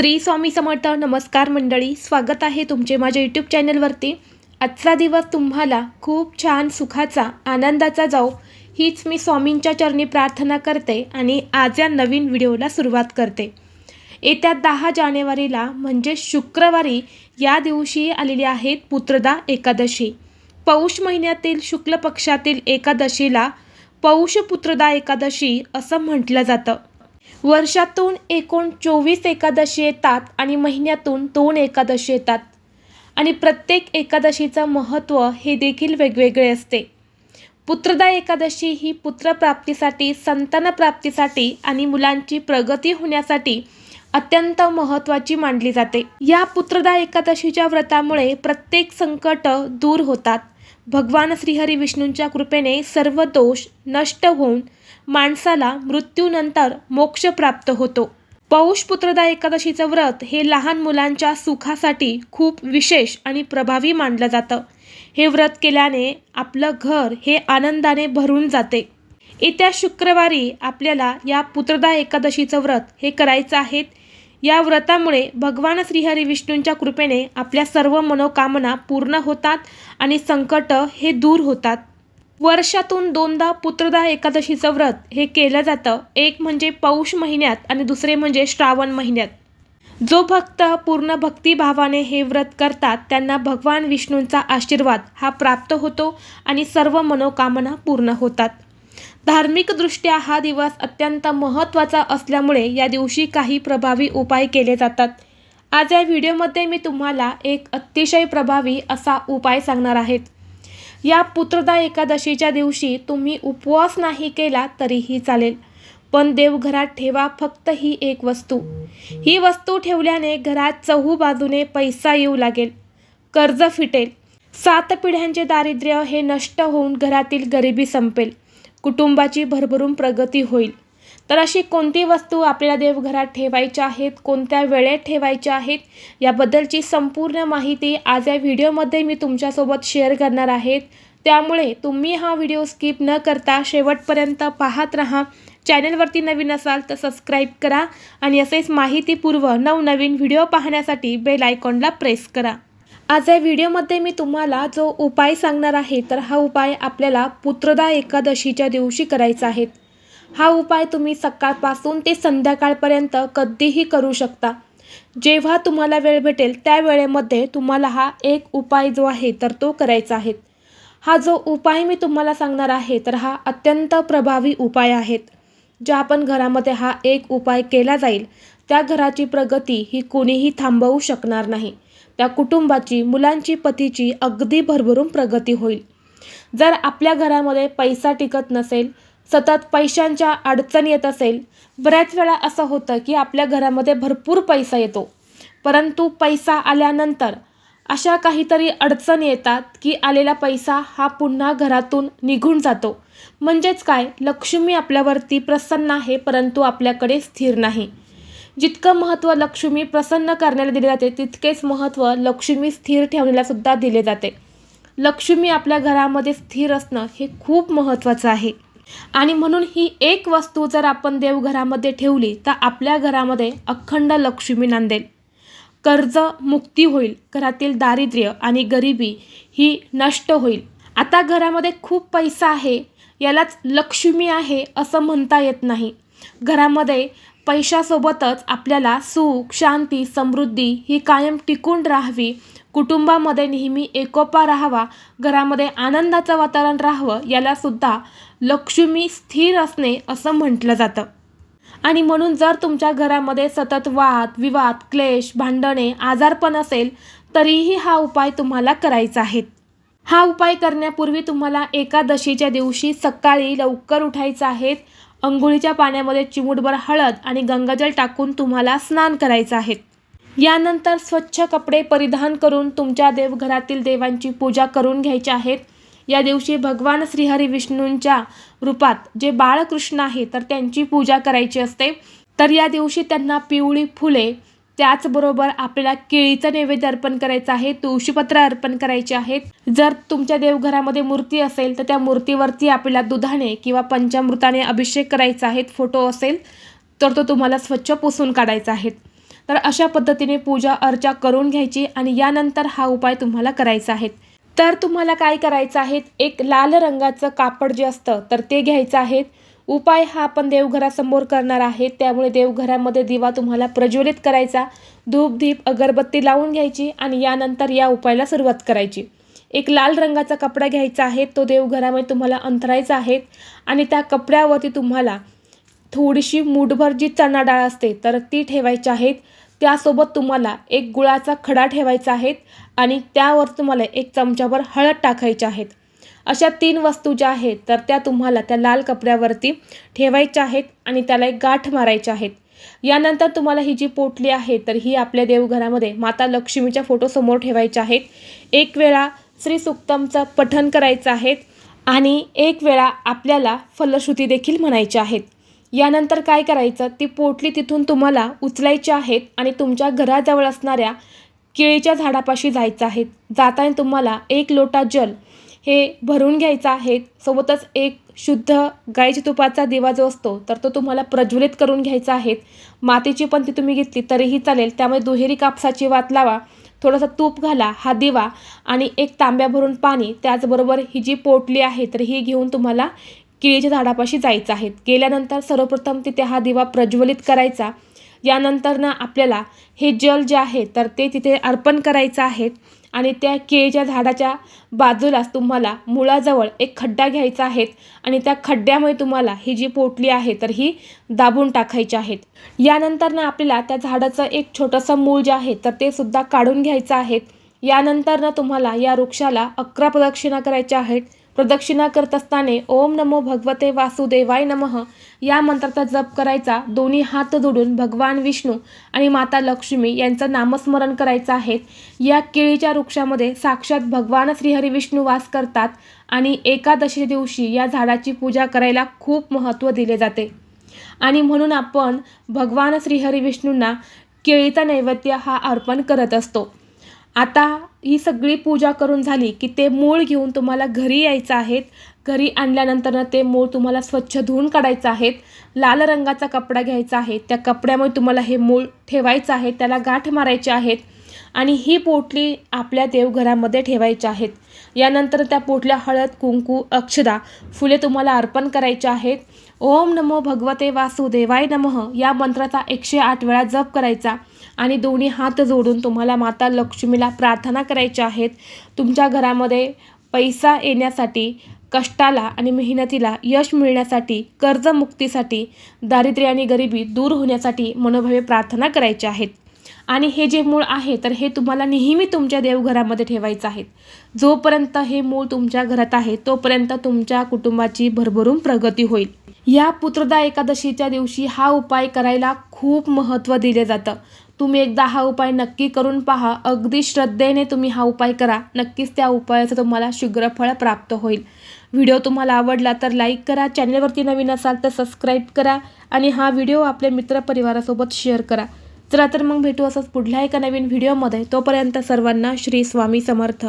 श्री स्वामी समर्थ नमस्कार मंडळी स्वागत आहे तुमचे माझ्या यूट्यूब चॅनलवरती. आजचा दिवस तुम्हाला खूप छान सुखाचा आनंदाचा जाऊ हीच मी स्वामींच्या चरणी प्रार्थना करते आणि आज या नवीन व्हिडिओला सुरुवात करते. येत्या दहा जानेवारीला म्हणजे शुक्रवारी या दिवशी आलेली आहेत पुत्रदा एकादशी. पौष महिन्यातील शुक्ल पक्षातील एकादशीला पौष पुत्रदा एकादशी असं म्हटलं जातं. वर्षातून एकूण चोवीस एकादशी येतात आणि महिन्यातून दोन एकादशी येतात. आणि प्रत्येक एकादशीचं महत्त्व हे देखील वेगवेगळे असते. पुत्रदा एकादशी ही पुत्रप्राप्तीसाठी संतानप्राप्तीसाठी आणि मुलांची प्रगती होण्यासाठी अत्यंत महत्त्वाची मानली जाते. या पुत्रदा एकादशीच्या व्रतामुळे प्रत्येक संकट दूर होतात. भगवान श्रीहरी विष्णूंच्या कृपेने सर्व दोष नष्ट होऊन माणसाला मृत्यूनंतर मोक्ष प्राप्त होतो. पौष पुत्रदा एकादशीचं व्रत हे लहान मुलांच्या सुखासाठी खूप विशेष आणि प्रभावी मानलं जातं. हे व्रत केल्याने आपलं घर हे आनंदाने भरून जाते. येत्या शुक्रवारी आपल्याला या पुत्रदा एकादशीचं व्रत हे करायचं आहे. या व्रतामुळे भगवान श्रीहरी विष्णूंच्या कृपेने आपल्या सर्व मनोकामना पूर्ण होतात आणि संकट हे दूर होतात. वर्षातून दोनदा पुत्रदा एकादशीचं व्रत हे केलं जातं. एक म्हणजे पौष महिन्यात आणि दुसरे म्हणजे श्रावण महिन्यात. जो भक्त पूर्ण भक्तिभावाने हे व्रत करतात त्यांना भगवान विष्णूंचा आशीर्वाद हा प्राप्त होतो आणि सर्व मनोकामना पूर्ण होतात. धार्मिकदृष्ट्या हा दिवस अत्यंत महत्त्वाचा असल्यामुळे या दिवशी काही प्रभावी उपाय केले जातात. आज या व्हिडिओमध्ये मी तुम्हाला एक अतिशय प्रभावी असा उपाय सांगणार आहेत या पुत्रदा एकादशीच्या दिवशी तुम्ही उपवास नाही केला तरीही चालेल पण देवघरात ठेवा फक्त ही एक वस्तू. ही वस्तू ठेवल्याने घरात चहू बाजूने पैसा येऊ लागेल कर्ज फिटेल सात पिढ्यांचे दारिद्र्य हे नष्ट होऊन घरातील गरिबी संपेल. कुटुंबाची भरभरून प्रगती होईल. तर अशी कोणती वस्तू आपल्याला देवघरात ठेवायच्या आहेत? कोणत्या वेळेत ठेवायच्या आहेत? याबद्दलची संपूर्ण माहिती आज या व्हिडिओमध्ये मी तुमच्यासोबत शेअर करणार आहेत. त्यामुळे तुम्ही हा व्हिडिओ स्किप न करता शेवटपर्यंत पाहत राहा. चॅनलवरती नवीन असाल तर सबस्क्राईब करा आणि असेच माहितीपूर्व नवनवीन व्हिडिओ पाहण्यासाठी बेल आयकॉनला प्रेस करा. आज या व्हिडिओमध्ये मी तुम्हाला जो उपाय सांगणार आहे तर हा उपाय आपल्याला पुत्रदा एकादशीच्या दिवशी करायचा आहे. हा उपाय तुम्ही सकाळपासून ते संध्याकाळपर्यंत कधीही करू शकता. जेव्हा तुम्हाला वेळ भेटेल त्या वेळेमध्ये तुम्हाला हा एक उपाय जो आहे तर तो करायचा आहे. हा जो उपाय मी तुम्हाला सांगणार आहे तर हा अत्यंत प्रभावी उपाय आहेत ज्या आपण घरामध्ये हा एक उपाय केला जाईल त्या घराची प्रगती ही कोणीही थांबवू शकणार नाही. त्या कुटुंबाची मुलांची पतीची अगदी भरभरून प्रगती होईल. जर आपल्या घरामध्ये पैसा टिकत नसेल सतत पैशांच्या अडचण येत असेल बऱ्याच वेळा असं होतं की आपल्या घरामध्ये भरपूर पैसा येतो. परंतु पैसा आल्यानंतर अशा काहीतरी अडचणी येतात की आलेला पैसा हा पुन्हा घरातून निघून जातो. म्हणजेच काय? लक्ष्मी आपल्यावरती प्रसन्न आहे परंतु आपल्याकडे स्थिर नाही. जितकं महत्त्व लक्ष्मी प्रसन्न करण्याला दिले जाते तितकेच महत्त्व लक्ष्मी स्थिर ठेवण्याला सुद्धा दिले जाते. लक्ष्मी आपल्या घरामध्ये स्थिर असणं हे खूप महत्त्वाचं आहे. आणि म्हणून ही एक वस्तू जर आपण देवघरामध्ये ठेवली तर आपल्या घरामध्ये अखंड लक्ष्मी नांदेल. कर्ज मुक्ती होईल घरातील दारिद्र्य आणि गरिबी ही नष्ट होईल. आता घरामध्ये खूप पैसा आहे यालाच लक्ष्मी आहे असं म्हणता येत नाही. घरामध्ये पैशासोबतच आपल्याला सुख शांती समृद्धी ही कायम टिकून राहावी. कुटुंबामध्ये नेहमी एकोपा राहावा. घरामध्ये आनंदाचं वातावरण राहावं यालासुद्धा लक्ष्मी स्थिर असणे असं म्हटलं जातं. आणि म्हणून जर तुमच्या घरामध्ये सतत वाद विवाद क्लेश भांडणे आजारपण असेल तरीही हा उपाय तुम्हाला करायचा आहे. हा उपाय करण्यापूर्वी तुम्हाला एकादशीच्या दिवशी सकाळी लवकर उठायचं आहे. अंघोळीच्या पाण्यामध्ये चिमूटभर हळद आणि गंगाजल टाकून तुम्हाला स्नान करायचं आहे. यानंतर स्वच्छ कपडे परिधान करून तुमच्या देवघरातील देवांची पूजा करून घ्यायची आहेत. या दिवशी भगवान श्रीहरी विष्णूंच्या रूपात जे बाळकृष्ण आहे तर त्यांची पूजा करायची असते. तर या दिवशी त्यांना पिवळी फुले त्याचबरोबर आपल्याला केळीचं नैवेद्य अर्पण करायचं आहे तुळशीपत्र अर्पण करायचे आहेत. जर तुमच्या देवघरामध्ये मूर्ती असेल तर त्या मूर्तीवरती आपल्याला दुधाने किंवा पंचामृताने अभिषेक करायचा आहे फोटो असेल तर तो तुम्हाला स्वच्छ पुसून काढायचा आहे. तर अशा पद्धतीने पूजा अर्चा करून घ्यायची आणि यानंतर हा उपाय तुम्हाला करायचा आहे. तर तुम्हाला काय करायचं आहे? एक लाल रंगाचं कापड जे असतं तर ते घ्यायचं आहे. उपाय हा आपण देवघरासमोर करणार आहे त्यामुळे देवघरामध्ये दिवा तुम्हाला प्रज्वलित करायचा. धूप दीप अगरबत्ती लावून घ्यायची आणि यानंतर या उपायाला सुरुवात करायची. एक लाल रंगाचा कपडा घ्यायचा आहे. तो देवघरामध्ये तुम्हाला अंथरायचा आहे आणि त्या कपड्यावरती तुम्हाला थोडीशी मूठभर जी चणा डाळ असते तर ती ठेवायची आहेत. त्यासोबत तुम्हाला एक गुळाचा खडा ठेवायचा आहे आणि त्यावर तुम्हाला एक चमचाभर हळद टाकायची आहेत अशा तीन वस्तू ज्या आहेत तर त्या तुम्हाला त्या लाल कपड्यावरती ठेवायच्या आहेत आणि त्याला एक गाठ मारायच्या आहेत. यानंतर तुम्हाला ही जी पोटली आहे तर ही आपल्या देवघरामध्ये माता लक्ष्मीच्या फोटोसमोर ठेवायच्या आहेत. एक वेळा श्री सुक्तमचं पठण करायचं आहे आणि एक वेळा आपल्याला फलश्रुती देखील म्हणायच्या आहेत. यानंतर काय करायचं ती पोटली तिथून तुम्हाला उचलायची आहेत आणि तुमच्या घराजवळ असणाऱ्या केळीच्या झाडापाशी जायचं आहे. जाताना तुम्हाला एक लोटा जल हे भरून घ्यायचं आहे. सोबतच एक शुद्ध गाईच्या तुपाचा दिवा जो असतो तर तो तुम्हाला प्रज्वलित करून घ्यायचा आहे. मातीची पण ती तुम्ही घेतली तरीही चालेल. त्यामुळे दुहेरी कापसाची वात लावा. थोडासा तूप घाला हा दिवा आणि एक तांब्या भरून पाणी. त्याचबरोबर ही जी पोटली आहे तर ही घेऊन तुम्हाला केळीच्या झाडापाशी जायचं आहे. गेल्यानंतर सर्वप्रथम तिथे हा दिवा प्रज्वलित करायचा. यानंतर ना आपल्याला हे जल जे आहे तर ते तिथे अर्पण करायचं आहे. आणि त्या केळीच्या झाडाच्या बाजूलाच तुम्हाला मुळाजवळ एक खड्डा घ्यायचा आहे आणि त्या खड्ड्यामुळे तुम्हाला ही जी पोटली आहे तर ही दाबून टाकायची आहेत यानंतर ना आपल्याला त्या झाडाचं एक छोटंसं मूळ जे आहे तर ते सुद्धा काढून घ्यायचं आहे. यानंतर ना तुम्हाला या वृक्षाला अकरा प्रदक्षिणा करायच्या आहेत. प्रदक्षिणा करत असताना ओम नमो भगवते वासुदेवाय नमः या मंत्राचा जप करायचा. दोन्ही हात जोडून भगवान विष्णू आणि माता लक्ष्मी यांचं नामस्मरण करायचं आहे. या केळीच्या वृक्षामध्ये साक्षात भगवान श्रीहरी विष्णू वास करतात आणि एकादशी दिवशी या झाडाची पूजा करायला खूप महत्त्व दिले जाते. आणि म्हणून आपण भगवान श्रीहरी विष्णूंना केळीचा नैवेद्य हा अर्पण करत असतो. आता ही सगळी पूजा करून झाली की ते मूळ घेऊन तुम्हाला घरी यायचं आहेत. घरी आणल्यानंतरनं ते मूळ तुम्हाला स्वच्छ धुवून काढायचं आहेत. लाल रंगाचा कपडा घ्यायचा आहे. त्या कपड्यामुळे तुम्हाला हे मूळ ठेवायचं आहे. त्याला गाठ मारायचे आहेत आणि ही पोटली आपल्या देवघरामध्ये ठेवायची आहेत. यानंतर त्या पोटल्या हळद कुंकू अक्षदा फुले तुम्हाला अर्पण करायचे आहेत. ओम नमो भगवते वासुदेवाय नमः. या मंत्राचा एकशे आठ वेळा जप करायचा. आणि दोन्ही हात जोडून तुम्हाला माता लक्ष्मीला प्रार्थना करायच्या आहेत. तुमच्या घरामध्ये पैसा येण्यासाठी कष्टाला आणि मेहनतीला यश मिळण्यासाठी कर्जमुक्तीसाठी दारिद्र्य आणि गरिबी दूर होण्यासाठी मनोभावे प्रार्थना करायच्या आहेत. आणि हे जे मूळ आहे तर हे तुम्हाला नेहमी तुमच्या देवघरामध्ये ठेवायचं आहे. जोपर्यंत हे मूळ तुमच्या घरात आहे तोपर्यंत तुमच्या कुटुंबाची भरभरून प्रगती होईल. या पुत्रदा एकादशीच्या दिवशी हा उपाय करायला खूप महत्त्व दिले जातं. तुम्ही एकदा हा उपाय नक्की करून पहा. अगदी श्रद्धेने तुम्ही हा उपाय करा. नक्कीच त्या उपायाचं तुम्हाला शीघ्रफळ प्राप्त होईल. व्हिडिओ तुम्हाला आवडला तर लाईक करा. चॅनलवरती नवीन असाल तर सबस्क्राईब करा आणि हा व्हिडिओ आपल्या मित्रपरिवारासोबत शेअर करा. चला तर मग भेटू असंच पुढल्या एका नवीन व्हिडिओमध्ये. तोपर्यंत सर्वांना श्री स्वामी समर्थ.